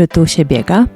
Czy tu się biega?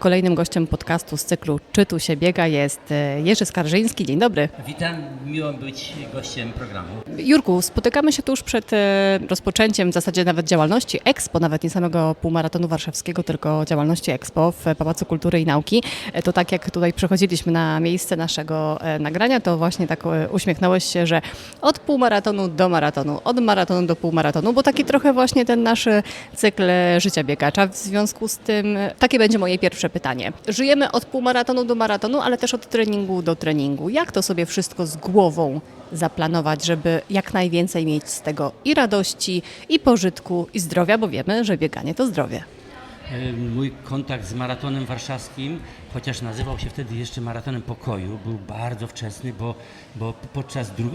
Kolejnym gościem podcastu z cyklu Czy tu się biega jest e, Jerzy Skarżyński. Dzień dobry. Witam, miło być gościem programu. Jurku, spotykamy się tuż przed e, rozpoczęciem w zasadzie nawet działalności Expo, nawet nie samego półmaratonu warszawskiego, tylko działalności Expo w Pałacu Kultury i Nauki. E, To tak jak tutaj przechodziliśmy na miejsce naszego nagrania, to właśnie tak uśmiechnąłeś się, że od półmaratonu do maratonu, od maratonu do półmaratonu, bo taki trochę właśnie ten nasz cykl życia biegacza. W związku z tym takie będzie moje pierwsze pytanie. Żyjemy od półmaratonu do maratonu, ale też od treningu do treningu. Jak to sobie wszystko z głową zaplanować, żeby jak najwięcej mieć z tego i radości, i pożytku, i zdrowia, bo wiemy, że bieganie to zdrowie. E, Mój kontakt z maratonem warszawskim, chociaż nazywał się wtedy jeszcze maratonem pokoju, był bardzo wczesny, bo, bo podczas dru,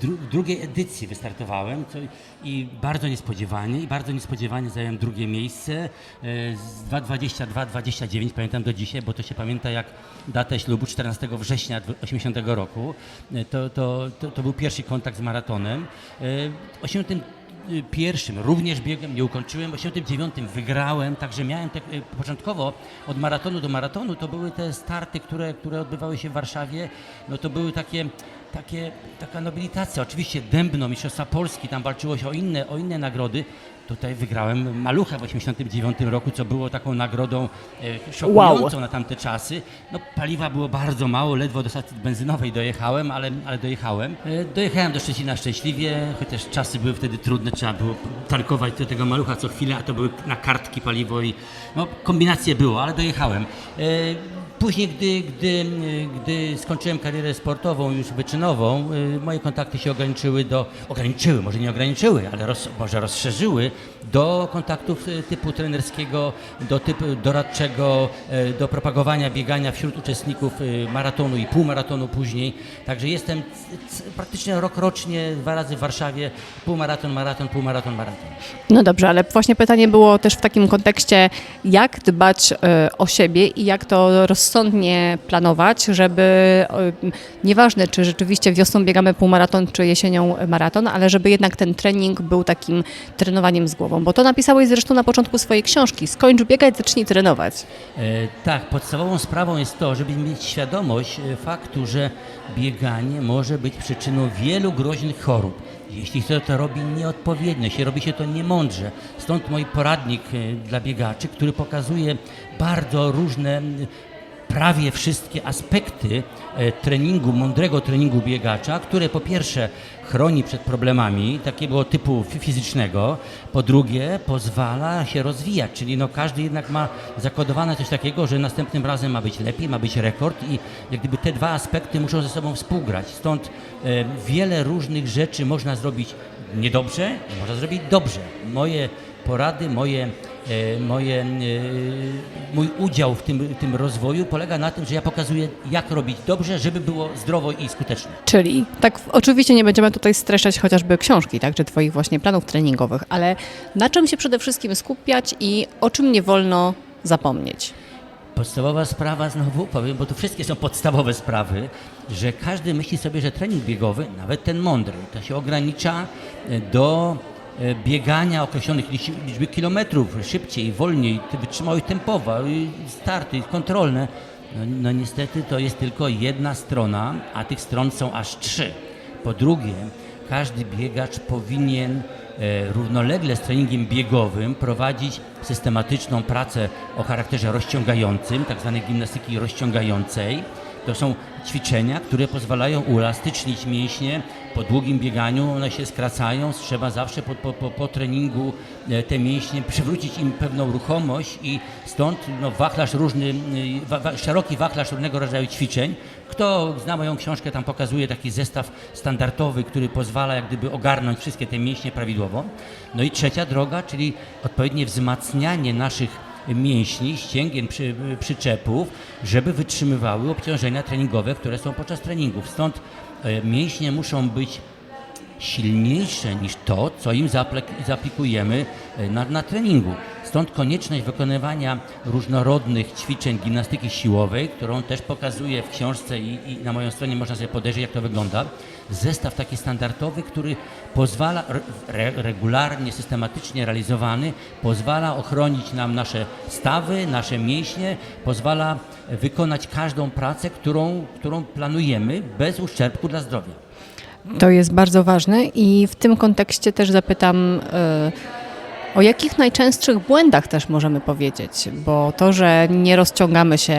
dru, drugiej edycji wystartowałem co, i bardzo niespodziewanie, i bardzo niespodziewanie zająłem drugie miejsce e, z 2.22-29, pamiętam do dzisiaj, bo to się pamięta jak datę ślubu 14 września 80 roku. E, To, to, to, to był pierwszy kontakt z maratonem. E, W 80 y, pierwszym również biegiem nie ukończyłem, w 89 wygrałem, także miałem te, y, początkowo od maratonu do maratonu, to były te starty, które, które odbywały się w Warszawie, no to były takie, takie, taka nobilitacja, oczywiście Dębno, Mistrzostwa Polski, tam walczyło się o inne, o inne nagrody, Tutaj wygrałem Malucha w 89 roku, co było taką nagrodą e, szokującą na tamte czasy. No, paliwa było bardzo mało, ledwo do stacji benzynowej dojechałem, ale, ale dojechałem. E, dojechałem do Szczecina szczęśliwie, chociaż czasy były wtedy trudne, trzeba było tankować do tego Malucha co chwilę, a to były na kartki paliwo i no, kombinacje było, ale dojechałem. E, Później, gdy, gdy, gdy skończyłem karierę sportową, już wyczynową, y, moje kontakty się ograniczyły do, ograniczyły, może nie ograniczyły, ale roz, może rozszerzyły do kontaktów y, typu trenerskiego, do typu doradczego, y, do propagowania biegania wśród uczestników maratonu i półmaratonu później. Także jestem praktycznie rok rocznie, dwa razy w Warszawie, półmaraton, maraton, półmaraton, maraton. No dobrze, ale właśnie pytanie było też w takim kontekście, jak dbać o siebie i jak to rozsądnie planować, żeby e, nieważne, czy rzeczywiście wiosną biegamy półmaraton, czy jesienią maraton, ale żeby jednak ten trening był takim trenowaniem z głową. Bo to napisałeś zresztą na początku swojej książki. Skończ biegać, zacznij trenować. E, tak, podstawową sprawą jest to, żeby mieć świadomość e, faktu, że bieganie może być przyczyną wielu groźnych chorób. Jeśli się to robi nieodpowiednio, jeśli robi się to niemądrze. Stąd mój poradnik e, dla biegaczy, który pokazuje bardzo różne prawie wszystkie aspekty e, treningu, mądrego treningu biegacza, które po pierwsze chroni przed problemami takiego typu fi- fizycznego, po drugie pozwala się rozwijać, czyli no każdy jednak ma zakodowane coś takiego, że następnym razem ma być lepiej, ma być rekord i jak gdyby te dwa aspekty muszą ze sobą współgrać. Stąd e, wiele różnych rzeczy można zrobić niedobrze, można zrobić dobrze. Moje porady, moje, moje, e, mój udział w tym, tym rozwoju polega na tym, że ja pokazuję, jak robić dobrze, żeby było zdrowo i skutecznie. Czyli tak oczywiście nie będziemy tutaj streszczać chociażby książki, tak, czy twoich właśnie planów treningowych, ale na czym się przede wszystkim skupiać i o czym nie wolno zapomnieć. Podstawowa sprawa, znowu powiem, bo tu wszystkie są podstawowe sprawy, że każdy myśli sobie, że trening biegowy, nawet ten mądry, to się ogranicza e, do e, biegania określonych liczb- liczby kilometrów, szybciej, wolniej, wytrzymałość tempowa, starty kontrolne. No, no niestety to jest tylko jedna strona, a tych stron są aż trzy. Po drugie, każdy biegacz powinien e, równolegle z treningiem biegowym prowadzić systematyczną pracę o charakterze rozciągającym, tak zwanej gimnastyki rozciągającej. To są ćwiczenia, które pozwalają uelastycznić mięśnie. Po długim bieganiu one się skracają. Trzeba zawsze po, po, po, treningu e, te mięśnie przywrócić im pewną ruchomość i stąd no, wachlarz różny, y, wa, wa, szeroki wachlarz różnego rodzaju ćwiczeń. Kto zna moją książkę, tam pokazuje taki zestaw standardowy, który pozwala jak gdyby ogarnąć wszystkie te mięśnie prawidłowo. No i trzecia droga, czyli odpowiednie wzmacnianie naszych mięśni, ścięgien, przy, przyczepów, żeby wytrzymywały obciążenia treningowe, które są podczas treningów. Stąd e, mięśnie muszą być silniejsze niż to, co im zaaplik- zaaplikujemy e, na, na treningu. Stąd konieczność wykonywania różnorodnych ćwiczeń gimnastyki siłowej, którą też pokazuję w książce i, i na mojej stronie można sobie podejrzeć, jak to wygląda. Zestaw taki standardowy, który pozwala, re, regularnie, systematycznie realizowany, pozwala ochronić nam nasze stawy, nasze mięśnie, pozwala wykonać każdą pracę, którą, którą planujemy bez uszczerbku dla zdrowia. To jest bardzo ważne i w tym kontekście też zapytam, e, o jakich najczęstszych błędach też możemy powiedzieć, bo to, że nie rozciągamy się,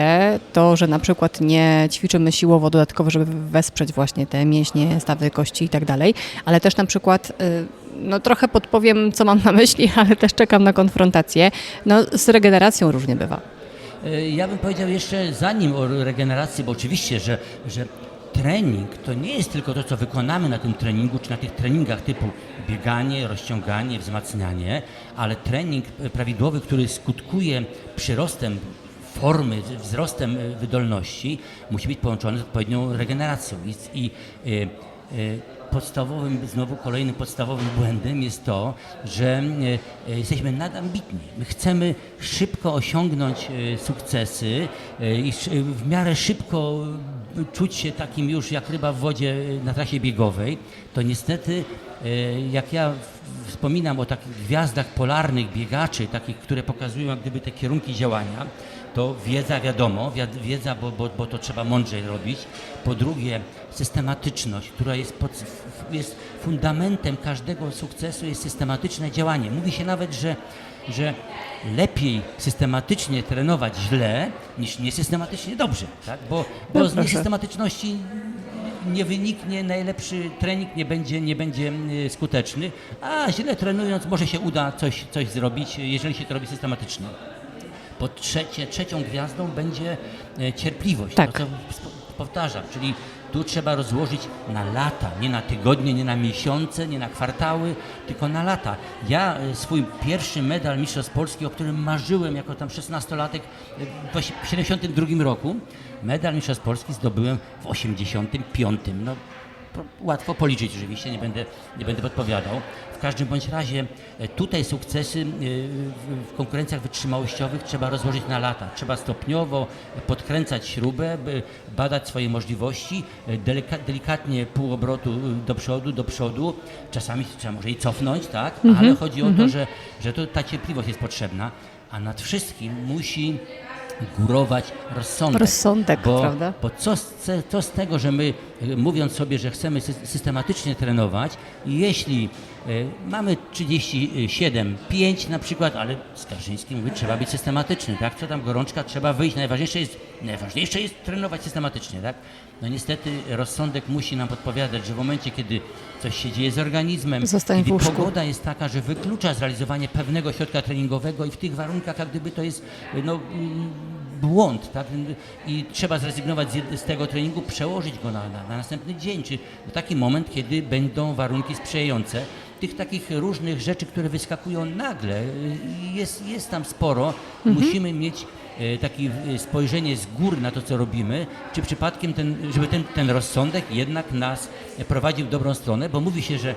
to, że na przykład nie ćwiczymy siłowo dodatkowo, żeby wesprzeć właśnie te mięśnie, stawy, kości i tak dalej, ale też na przykład e, no trochę podpowiem, co mam na myśli, ale też czekam na konfrontację. No, z regeneracją różnie bywa. E, Ja bym powiedział jeszcze zanim o regeneracji, bo oczywiście, że, że trening to nie jest tylko to, co wykonamy na tym treningu, czy na tych treningach typu bieganie, rozciąganie, wzmacnianie, ale trening prawidłowy, który skutkuje przyrostem formy, wzrostem e, wydolności, musi być połączony z odpowiednią regeneracją. I, i e, e, podstawowym, znowu kolejnym podstawowym błędem jest to, że jesteśmy nadambitni. My chcemy szybko osiągnąć sukcesy i w miarę szybko czuć się takim już jak ryba w wodzie e, na trasie biegowej, to niestety e, jak ja wspominam o takich gwiazdach polarnych biegaczy, takich, które pokazują jak gdyby te kierunki działania, to wiedza wiadomo, wiad- wiedza, bo, bo, bo to trzeba mądrzej robić. Po drugie, systematyczność, która jest, pod, jest fundamentem każdego sukcesu, jest systematyczne działanie. Mówi się nawet, że, że lepiej systematycznie trenować źle, niż niesystematycznie dobrze, tak? bo, bo No z niesystematyczności nie wyniknie, najlepszy trening nie będzie, nie będzie y, skuteczny, a źle trenując może się uda coś, coś zrobić, jeżeli się to robi systematycznie. Po trzecie, trzecią gwiazdą będzie e, cierpliwość. Tak. To, co powtarzam, czyli tu trzeba rozłożyć na lata, nie na tygodnie, nie na miesiące, nie na kwartały, tylko na lata. Ja e, swój pierwszy medal Mistrzostw Polski, o którym marzyłem jako tam 16-latek e, w osi- w 72 roku, medal Mistrzostw Polski zdobyłem w 85. No, Łatwo policzyć oczywiście, nie będę, nie będę podpowiadał. W każdym bądź razie e, tutaj sukcesy e, w- konkurencjach wytrzymałościowych trzeba rozłożyć na lata. Trzeba stopniowo podkręcać śrubę, badać swoje możliwości, e, delika, delikatnie pół obrotu do przodu, do przodu. Czasami trzeba może i cofnąć, tak? Ale chodzi o to, że, że to, ta cierpliwość jest potrzebna, a nad wszystkim musi górować rozsądek. Rozsądek, bo, prawda? bo co z, co z tego, że my mówiąc sobie, że chcemy sy- systematycznie trenować, jeśli e, mamy 37, 5 na przykład, ale Skarżyński mówi, trzeba być systematyczny, tak? Co tam gorączka, trzeba wyjść. Najważniejsze jest, najważniejsze jest trenować systematycznie, tak? No niestety rozsądek musi nam podpowiadać, że w momencie, kiedy coś się dzieje z organizmem, Zostań kiedy pogoda jest taka, że wyklucza zrealizowanie pewnego środka treningowego i w tych warunkach jak gdyby to jest no, mm, błąd, tak? I trzeba zrezygnować z, z tego treningu, przełożyć go na, na, na następny dzień, czy w taki moment, kiedy będą warunki sprzyjające. Tych takich różnych rzeczy, które wyskakują nagle, y, jest, jest tam sporo. Musimy mieć e, takie e, spojrzenie z góry na to, co robimy, czy przypadkiem ten, żeby ten, ten rozsądek jednak nas prowadził w dobrą stronę, bo mówi się, że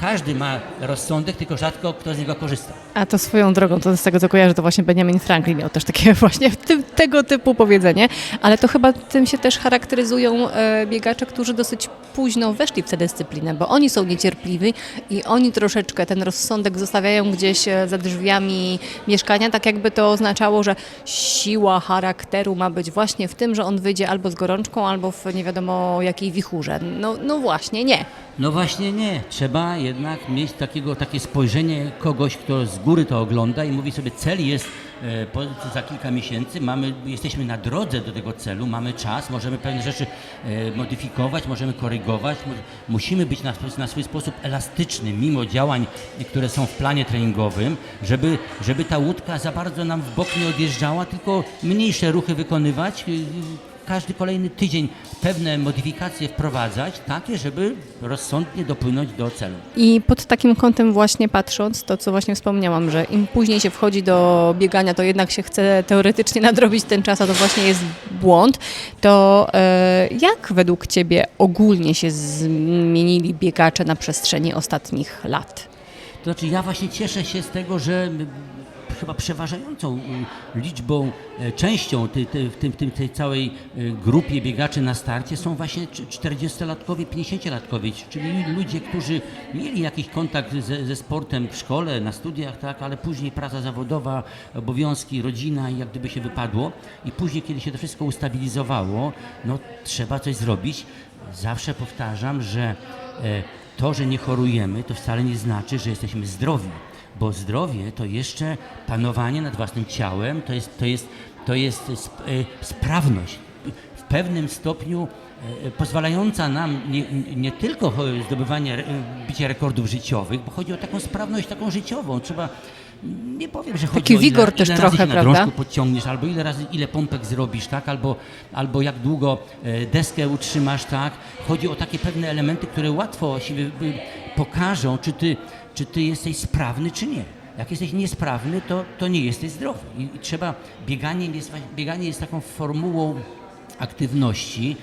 każdy ma rozsądek, tylko rzadko kto z niego korzysta. A to swoją drogą, to z tego co kojarzę, to właśnie Benjamin Franklin miał też takie właśnie ty, tego typu powiedzenie, ale to chyba tym się też charakteryzują e, biegacze, którzy dosyć późno weszli w tę dyscyplinę, bo oni są niecierpliwi i oni troszeczkę ten rozsądek zostawiają gdzieś e, za drzwiami mieszkania, tak jakby to oznaczało, że siła charakteru ma być właśnie w tym, że on wyjdzie albo z gorączką, albo w nie wiadomo jakiej wichurze. No, no właśnie, nie. No właśnie nie. Trzeba jednak mieć takiego, takie spojrzenie kogoś, kto z góry to ogląda i mówi sobie, cel jest e, po, za kilka miesięcy, mamy, jesteśmy na drodze do tego celu, mamy czas, możemy pewne rzeczy e, modyfikować, możemy korygować, mu, musimy być na, na swój sposób elastyczny, mimo działań, które są w planie treningowym, żeby, żeby ta łódka za bardzo nam w bok nie odjeżdżała, tylko mniejsze ruchy wykonywać, każdy kolejny tydzień pewne modyfikacje wprowadzać, takie, żeby rozsądnie dopłynąć do celu. I pod takim kątem właśnie patrząc, to co właśnie wspomniałam, że im później się wchodzi do biegania, to jednak się chce teoretycznie nadrobić ten czas, a to właśnie jest błąd, to e, jak według Ciebie ogólnie się zmienili biegacze na przestrzeni ostatnich lat? To znaczy ja właśnie cieszę się z tego, że chyba przeważającą y, liczbą, e, częścią tej, w tym, tym, tej całej y, grupie biegaczy na starcie są właśnie cz- 40-latkowie, 50-latkowie, czyli ludzie, którzy mieli jakiś kontakt ze, ze sportem w szkole, na studiach, tak, ale później praca zawodowa, obowiązki, rodzina i jak gdyby się wypadło i później, kiedy się to wszystko ustabilizowało, no trzeba coś zrobić. Zawsze powtarzam, że e, to, że nie chorujemy, to wcale nie znaczy, że jesteśmy zdrowi, bo zdrowie to jeszcze panowanie nad własnym ciałem, to jest, to jest, to jest sp, e, sprawność w pewnym stopniu e, pozwalająca nam nie, nie tylko zdobywanie, bicie rekordów życiowych, bo chodzi o taką sprawność taką życiową. Trzeba, nie powiem, że chodzi Taki o ile, wigor też ile trochę, razy się na prawda? drążku podciągniesz, albo ile razy, ile pompek zrobisz, tak, albo, albo jak długo e, deskę utrzymasz, tak. Chodzi o takie pewne elementy, które łatwo y, pokażą, czy ty, czy ty jesteś sprawny, czy nie. Jak jesteś niesprawny, to, to nie jesteś zdrowy. I, i trzeba, bieganie jest, bieganie jest taką formułą aktywności,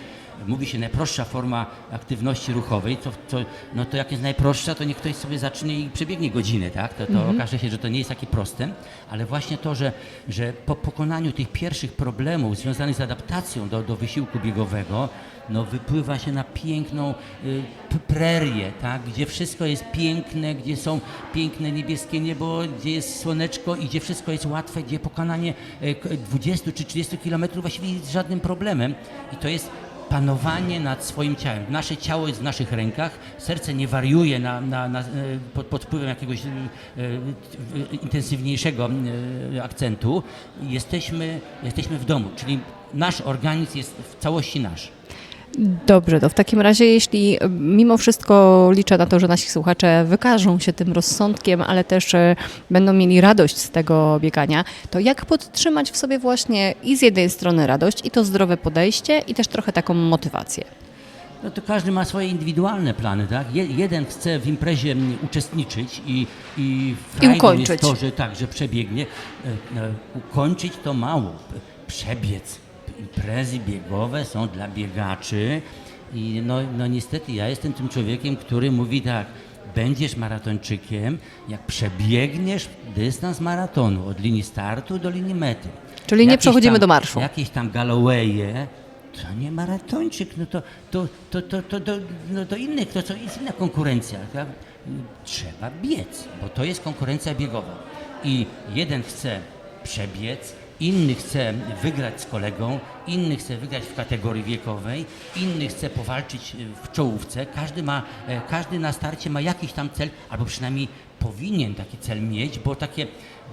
mówi się najprostsza forma aktywności ruchowej, to, to, no to jak jest najprostsza, to niech ktoś sobie zacznie i przebiegnie godzinę, tak? To, to okaże się, że to nie jest takie proste, ale właśnie to, że, że po pokonaniu tych pierwszych problemów związanych z adaptacją do, do wysiłku biegowego, no wypływa się na piękną y, prerię, tak? gdzie wszystko jest piękne, gdzie są piękne niebieskie niebo, gdzie jest słoneczko i gdzie wszystko jest łatwe, gdzie pokonanie y, k- 20 czy 30 kilometrów właściwie jest żadnym problemem i to jest panowanie nad swoim ciałem. Nasze ciało jest w naszych rękach, serce nie wariuje na, na, na, e, pod, pod wpływem jakiegoś e, e, intensywniejszego e, akcentu. Jesteśmy, jesteśmy w domu, czyli nasz organizm jest w całości nasz. Dobrze, to w takim razie, jeśli mimo wszystko liczę na to, że nasi słuchacze wykażą się tym rozsądkiem, ale też e, będą mieli radość z tego biegania, to jak podtrzymać w sobie właśnie i z jednej strony radość, i to zdrowe podejście, i też trochę taką motywację? No to każdy ma swoje indywidualne plany, tak? Je, jeden chce w imprezie uczestniczyć i, i frajdą ukończyć. jest to, że tak, że przebiegnie. E, e, ukończyć to mało. Przebiec. Imprezy biegowe są dla biegaczy i no, no niestety ja jestem tym człowiekiem, który mówi tak, będziesz maratończykiem, jak przebiegniesz dystans maratonu od linii startu do linii mety. Czyli nie Jakieś przechodzimy tam- do marszu. Jakieś tam Gallowaye, to nie maratończyk, no to, to, to, to, to, to, no to inny, to co jest inna konkurencja. Tak? Trzeba biec, bo to jest konkurencja biegowa. I jeden chce przebiec, inny chce wygrać z kolegą, inny chce wygrać w kategorii wiekowej, inny chce powalczyć e, w czołówce. Każdy, ma, e, każdy na starcie ma jakiś tam cel, albo przynajmniej powinien taki cel mieć, bo takie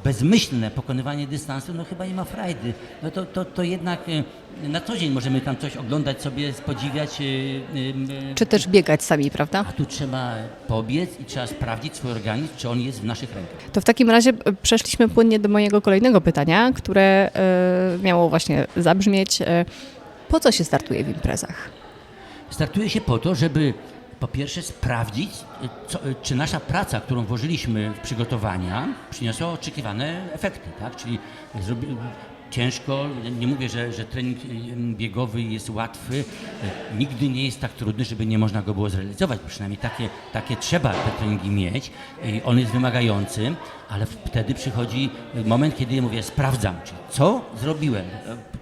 bezmyślne pokonywanie dystansu, no chyba nie ma frajdy. No to, to, to jednak e, na co dzień możemy tam coś oglądać sobie, podziwiać. e, e, Czy też biegać sami, prawda? A tu trzeba pobiec i trzeba sprawdzić swój organizm, czy on jest w naszych rękach. To w takim razie przeszliśmy płynnie do mojego kolejnego pytania, które miało właśnie zabrzmieć. Po co się startuje w imprezach? Startuje się po to, żeby po pierwsze sprawdzić, co, czy nasza praca, którą włożyliśmy w przygotowania, przyniosła oczekiwane efekty, tak? Czyli zrobi, ciężko, nie mówię, że, że trening y, biegowy jest łatwy, y, nigdy nie jest tak trudny, żeby nie można go było zrealizować, przynajmniej takie, takie trzeba te treningi mieć, i on jest wymagający, ale wtedy przychodzi moment, kiedy mówię, sprawdzam, czyli co zrobiłem.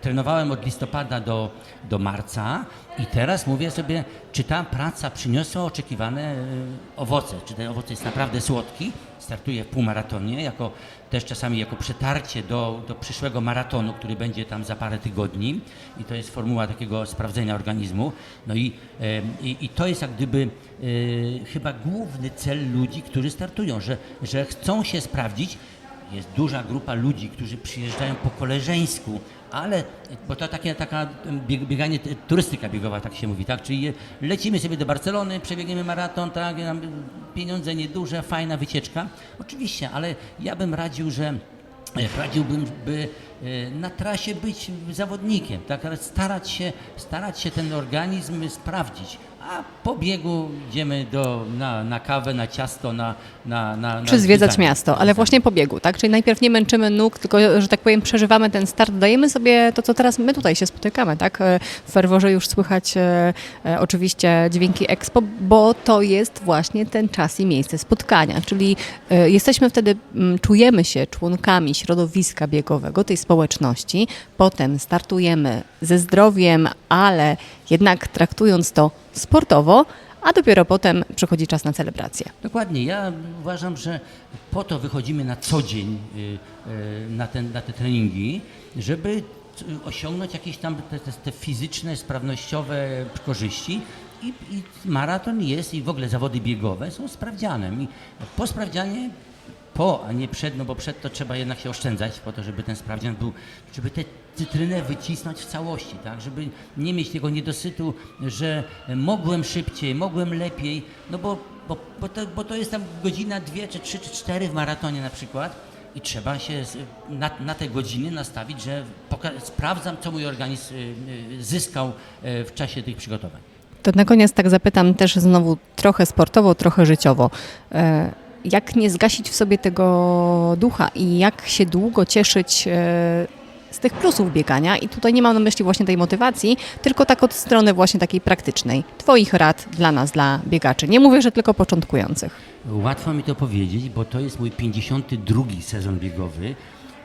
Trenowałem od listopada do, do marca i teraz mówię sobie, czy ta praca przyniosła oczekiwane owoce, czy ten owoc jest naprawdę słodki. Startuję w półmaratonie, jako, też czasami jako przetarcie do, do przyszłego maratonu, który będzie tam za parę tygodni i to jest formuła takiego sprawdzenia organizmu. No i, i, i to jest jak gdyby e, chyba główny cel ludzi, którzy startują, że, że chcą się sprawdzić, jest duża grupa ludzi, którzy przyjeżdżają po koleżeńsku, ale, bo to takie, taka bieg, bieganie, t- turystyka biegowa, tak się mówi, tak? Czyli lecimy sobie do Barcelony, przebiegniemy maraton, tak? Nam Pieniądze nieduże, fajna wycieczka. Oczywiście, ale ja bym radził, że e, radziłbym, by e, na trasie być zawodnikiem, tak, ale starać się, starać się ten organizm sprawdzić. A po biegu idziemy do, na, na kawę, na ciasto, na, na, na, na Czy zwiedzać zwiedzanie. miasto, ale właśnie po biegu, tak? Czyli najpierw nie męczymy nóg, tylko, że tak powiem, przeżywamy ten start, dajemy sobie to, co teraz my tutaj się spotykamy, tak? E, W ferworze już słychać e, e, oczywiście dźwięki Expo, bo to jest właśnie ten czas i miejsce spotkania, czyli e, jesteśmy wtedy, mm, czujemy się członkami środowiska biegowego, tej społeczności, potem startujemy ze zdrowiem, ale jednak traktując to sportowo, a dopiero potem przychodzi czas na celebrację. Dokładnie. Ja uważam, że po to wychodzimy na co dzień y, y, na, ten, na te treningi, żeby osiągnąć jakieś tam te, te, te fizyczne, sprawnościowe korzyści. I, I maraton jest i w ogóle zawody biegowe są sprawdzianem. I po sprawdzianie po, a nie przed, no bo przed to trzeba jednak się oszczędzać po to, żeby ten sprawdzian był, żeby tę cytrynę wycisnąć w całości, tak, żeby nie mieć tego niedosytu, że mogłem szybciej, mogłem lepiej, no bo, bo, bo, to, bo to jest tam godzina, dwie, czy trzy, czy cztery w maratonie na przykład i trzeba się na, na te godziny nastawić, że sprawdzam, co mój organizm y, y, zyskał y, w czasie tych przygotowań. To na koniec tak zapytam też znowu trochę sportowo, trochę życiowo. Jak nie zgasić w sobie tego ducha i jak się długo cieszyć e, z tych plusów biegania? I tutaj nie mam na myśli właśnie tej motywacji, tylko tak od strony właśnie takiej praktycznej. Twoich rad dla nas, dla biegaczy. Nie mówię, że tylko początkujących. Łatwo mi to powiedzieć, bo to jest mój 52 sezon biegowy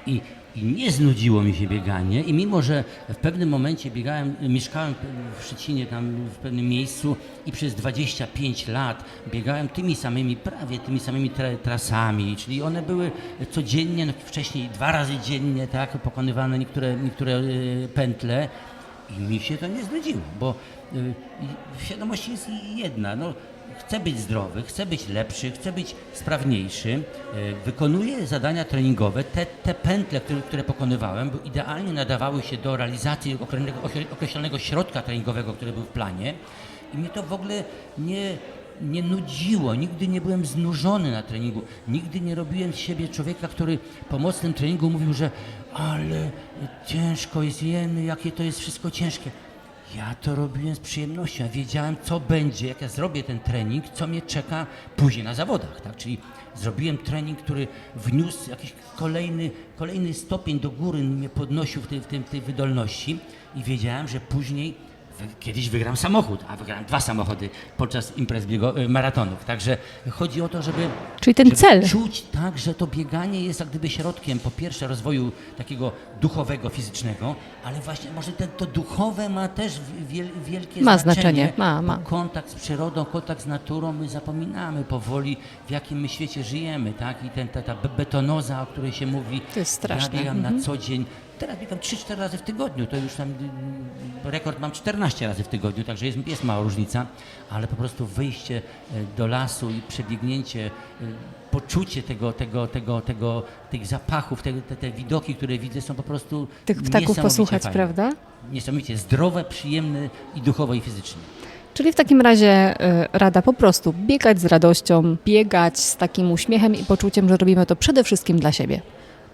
i, i nie znudziło mi się bieganie. I mimo, że w pewnym momencie biegałem, mieszkałem w Szczecinie tam w pewnym miejscu i przez 25 lat biegałem tymi samymi, prawie tymi samymi tra- trasami, czyli one były codziennie, no wcześniej dwa razy dziennie, tak, pokonywane niektóre, niektóre y, pętle. I mi się to nie znudziło, bo i świadomość jest jedna, no chcę być zdrowy, chcę być lepszy, chcę być sprawniejszy, y, wykonuję zadania treningowe, te, te pętle, które, które pokonywałem, idealnie nadawały się do realizacji określonego, środka treningowego, który był w planie. I mnie to w ogóle nie, nie nudziło, nigdy nie byłem znużony na treningu, nigdy nie robiłem z siebie człowieka, który po mocnym treningu mówił, że ale ciężko jest, jeny, jakie to jest wszystko ciężkie. Ja to robiłem z przyjemnością. Wiedziałem, co będzie, jak ja zrobię ten trening, co mnie czeka później na zawodach. Tak? Czyli zrobiłem trening, który wniósł jakiś kolejny, kolejny stopień do góry, mnie podnosił w tej, w tej, w tej wydolności i wiedziałem, że później kiedyś wygram samochód, a wygrałem dwa samochody podczas imprez biego, y, maratonów. Także chodzi o to, żeby Czyli ten żeby cel. Czuć tak, że to bieganie jest jak gdyby środkiem po pierwsze rozwoju takiego duchowego, fizycznego, ale właśnie może te, to duchowe ma też wiel, wielkie Ma znaczenie. ma, ma. Bo Kontakt z przyrodą, kontakt z naturą, my zapominamy powoli, w jakim my świecie żyjemy, tak? I ten, ta, ta be- betonoza, o której się mówi. To jest straszne. Ja biegam Mhm. na co dzień. Teraz biegam 3-4 razy w tygodniu, to już tam mm, rekord mam 14 razy w tygodniu, także jest, jest mała różnica, ale po prostu wyjście e, do lasu i przebiegnięcie, poczucie tego, tego, tego, tego, tych zapachów, te, te, te widoki, które widzę są po prostu Tych ptaków posłuchać, fajne. prawda? Niesamowicie zdrowe, przyjemne i duchowo i fizycznie. Czyli w takim razie y, rada po prostu biegać z radością, biegać z takim uśmiechem i poczuciem, że robimy to przede wszystkim dla siebie.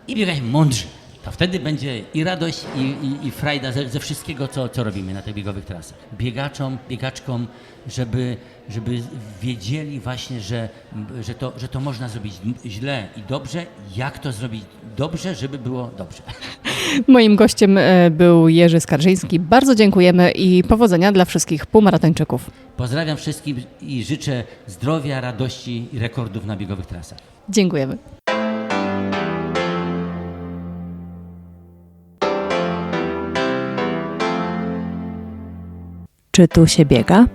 I biegać mądrze. To wtedy będzie i radość, i, i, i frajda ze, ze wszystkiego, co, co robimy na tych biegowych trasach. Biegaczom, biegaczkom, żeby, żeby wiedzieli właśnie, że, że, to, że to można zrobić źle i dobrze, jak to zrobić dobrze, żeby było dobrze. Moim gościem y, był Jerzy Skarżyński. Bardzo dziękujemy i powodzenia dla wszystkich półmaratończyków. Pozdrawiam wszystkim i życzę zdrowia, radości i rekordów na biegowych trasach. Dziękujemy. Czy tu się biega?